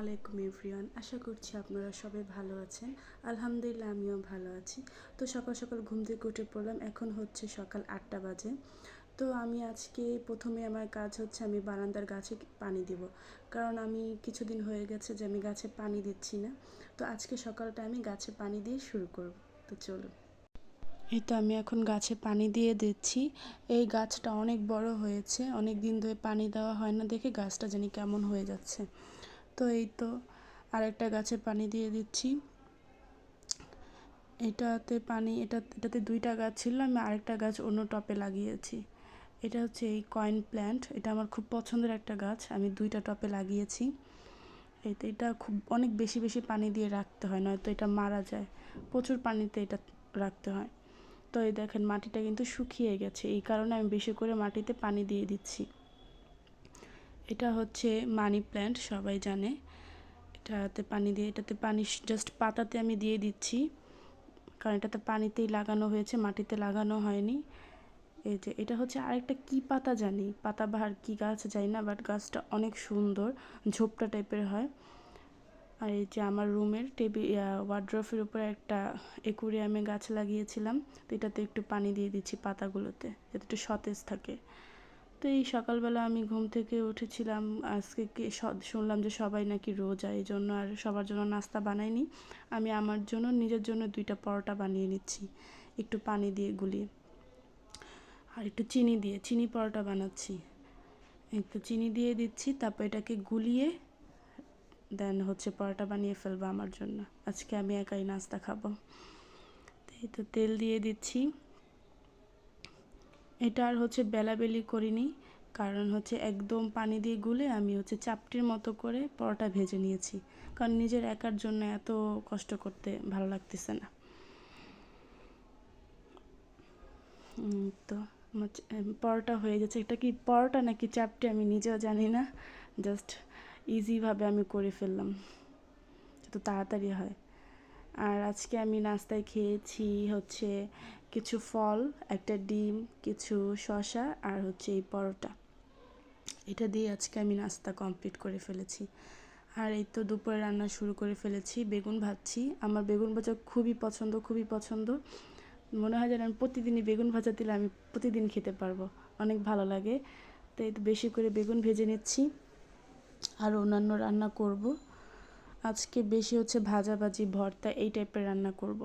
আলাইকুম এভরিওয়ান, আশা করছি আপনারা সবাই ভালো আছেন। আলহামদুলিল্লাহ, আমিও ভালো আছি। তো সকাল সকাল ঘুম থেকে উঠে পড়লাম, এখন হচ্ছে সকাল আটটা বাজে। তো আমি আজকে প্রথমে আমার কাজ হচ্ছে আমি বারান্দার গাছে পানি দিব। কারণ আমি কিছুদিন হয়ে গেছে যে আমি গাছে পানি দিচ্ছি না। তো আজকে সকালটা আমি গাছে পানি দিয়ে শুরু করব। তো চলুন। এই তো আমি এখন গাছে পানি দিয়ে দিচ্ছি। এই গাছটা অনেক বড় হয়েছে, অনেক দিন ধরে পানি দেওয়া হয় না দেখে গাছটা জানি কেমন হয়ে যাচ্ছে। তো এই তো আরেকটা গাছে পানি দিয়ে দিচ্ছি। এটাতে পানি, এটা, এটাতে দুইটা গাছ ছিল, আমি আরেকটা গাছ অন্য টপে লাগিয়েছি। এটা হচ্ছে এই কয়েন প্ল্যান্ট, এটা আমার খুব পছন্দের একটা গাছ, আমি দুইটা টপে লাগিয়েছি। এই তো এটা খুব, অনেক বেশি বেশি পানি দিয়ে রাখতে হয়, নয়তো এটা মারা যায়। প্রচুর পানিতে এটা রাখতে হয়। তো এই দেখেন, মাটিটা কিন্তু শুকিয়ে গেছে, এই কারণে আমি বেশি করে মাটিতে পানি দিয়ে দিচ্ছি। এটা হচ্ছে মানি প্ল্যান্ট, সবাই জানে। এটাতে পানি দিয়ে, এটাতে পানি জাস্ট পাতাতে আমি দিয়ে দিচ্ছি। কারণ এটাতে পানিতেই লাগানো হয়েছে, মাটিতে লাগানো হয়নি। এই যে, এটা হচ্ছে আরেকটা কি পাতা জানি? পাতাবাহার কি গাছ জানি না বাট গাছটা অনেক সুন্দর, ঝোপটা টাইপের হয়। আর এই যে আমার রুমের টেবিল ওয়ার্ড্রফের উপরে একটা একুরিয়ামে গাছ লাগিয়েছিলাম। তো এটাতে একটু পানি দিয়ে দিচ্ছি পাতাগুলোতে, যাতে একটু সতেজ থাকে। তো এই সকালবেলা আমি ঘুম থেকে উঠেছিলাম। আজকে শুনলাম যে সবাই নাকি রোজা, এই জন্য আর সবার জন্য নাস্তা বানাইনি আমি আমার জন্য, নিজের জন্য দুইটা পরোটা বানিয়ে নিচ্ছি। একটু পানি দিয়ে গুলিয়ে। আর একটু চিনি দিয়ে, চিনি পরোটা বানাচ্ছি। একটু চিনি দিয়ে দিচ্ছি, তারপর এটাকে গুলিয়ে দেন হচ্ছে পরোটা বানিয়ে ফেলব আমার জন্য। আজকে আমি একাই নাস্তা খাব। এই তো তেল দিয়ে দিচ্ছি। এটা আর হচ্ছে বেলাবেলি করিনি, কারণ হচ্ছে একদম পানি দিয়ে গুলে আমি হচ্ছে চাপটির মতো করে পরোটা ভেজে নিয়েছি। কারণ নিজের একার জন্য এত কষ্ট করতে ভালো লাগতেছে না। তো পরোটা হয়ে যাচ্ছে এটা কি পরোটা নাকি চাপটি আমি নিজেও জানি না। জাস্ট ইজিভাবে আমি করে ফেললাম। তো তাড়াতাড়ি হয়। আর আজকে আমি নাস্তায় খেয়েছি হচ্ছে কিছু ফল, একটা ডিম, কিছু শশা আর হচ্ছে এই পরোটা। এটা দিয়ে আজকে আমি নাস্তা কমপ্লিট করে ফেলেছি। আর এই তো দুপুরে রান্না শুরু করে ফেলেছি, বেগুন ভাজছি। আমার বেগুন ভাজা খুবই পছন্দ খুবই পছন্দ। মনে হয় যেন আমি প্রতিদিনই বেগুন ভাজা দিলে আমি প্রতিদিন খেতে পারব, অনেক ভালো লাগে। তো এই তো বেশি করে বেগুন ভেজে নিচ্ছি। আর অন্যান্য রান্না করব। আজকে বেশি হচ্ছে ভাজাভাজি, ভর্তা এই টাইপের রান্না করব।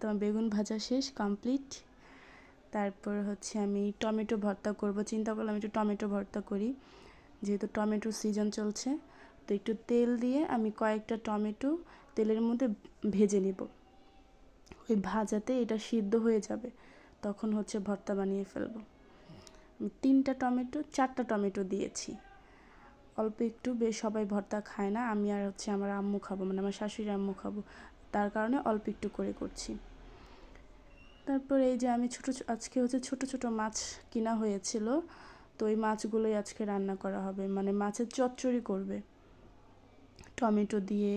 তো বেগুন ভাজা শেষ কমপ্লিট তারপর হচ্ছে আমি টমেটো ভর্তা করব। চিন্তা করলাম একটু টমেটো ভর্তা করি। যেহেতু টমেটোর সিজন চলছে, তো একটু তেল দিয়ে আমি কয়েকটা টমেটো তেলের মধ্যে ভেজে নিব। ওই ভাজাতে এটা সিদ্ধ হয়ে যাবে, তখন হচ্ছে ভর্তা বানিয়ে ফেলব। তিনটা টমেটো, চারটা টমেটো দিয়েছি। অল্প একটু বেশ সবাই ভর্তা খায় না, আমি আর হচ্ছে আমার আম্মু খাব মানে আমার শাশুড়ি আম্মু খাব, তার কারণে অল্প একটু করে করছি। তারপর এই যে আমি ছোটো আজকে হচ্ছে ছোট ছোট মাছ কিনা হয়েছিল, তো ওই মাছগুলোই আজকে রান্না করা হবে মানে মাছের চচ্চড়ি করবে। টমেটো দিয়ে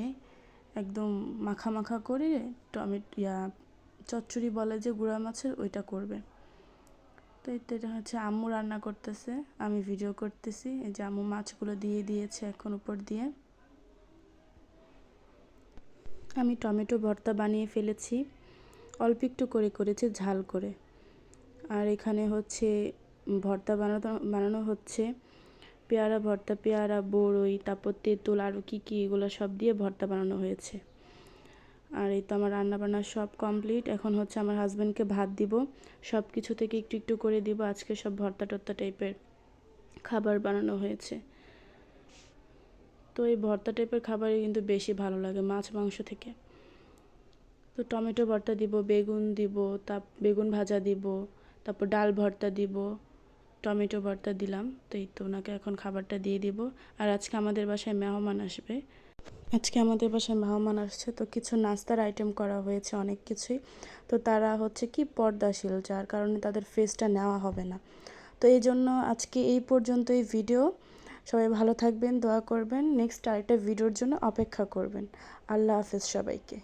একদম মাখা মাখা করে টমেটো, ইয়া, চচ্চড়ি বলে যে গুঁড়া মাছের, ওইটা করবে। তো এটা হচ্ছে আম্মু রান্না করতেছে, আমি ভিডিও করতেছি, এই যে আম্মু মাছগুলো দিয়ে দিয়েছে এখন উপর দিয়ে। আমি টমেটো ভর্তা বানিয়ে ফেলেছি, অল্প একটু করে করেছি, ঝাল করে। আর এখানে হচ্ছে ভর্তা বানানো বানানো হচ্ছে পেয়ারা ভর্তা, পেয়ারা, বড়ই, তারপর তেঁতুল, আরও কী কী, এগুলো সব দিয়ে ভর্তা বানানো হয়েছে। আর এই তো আমার রান্নাবান্না সব কমপ্লিট। এখন হচ্ছে আমার হাজব্যান্ডকে ভাত দিব। সব কিছু থেকে একটু একটু করে দিব। আজকে সব ভর্তা টর্তা টাইপের খাবার বানানো হয়েছে। তো এই ভর্তা টাইপের খাবারই কিন্তু বেশি ভালো লাগে মাছ, মাংস থেকে। তো টমেটো ভর্তা দিব, বেগুন দিব তা বেগুন ভাজা দিব, তারপর ডাল ভর্তা দিব, টমেটো ভর্তা দিলাম। তো এই তো ওনাকে এখন খাবারটা দিয়ে দিব। আর আজকে আমাদের বাসায় মেহমান আসবে। আজকে আমাদের বাসায় মেহমান আসছে, তো কিছু নাস্তার আইটেম করা হয়েছে, অনেক কিছুই। তো তারা হচ্ছে কি পর্দাশীল, যার কারণে তাদের ফেসটা নেওয়া হবে না। তো এই জন্য আজকে এই পর্যন্ত এই ভিডিও সবাই ভালো থাকবেন, দোয়া করবেন। নেক্সট আরেকটা ভিডিওর জন্য অপেক্ষা করবেন। আল্লাহ হাফেজ সবাইকে।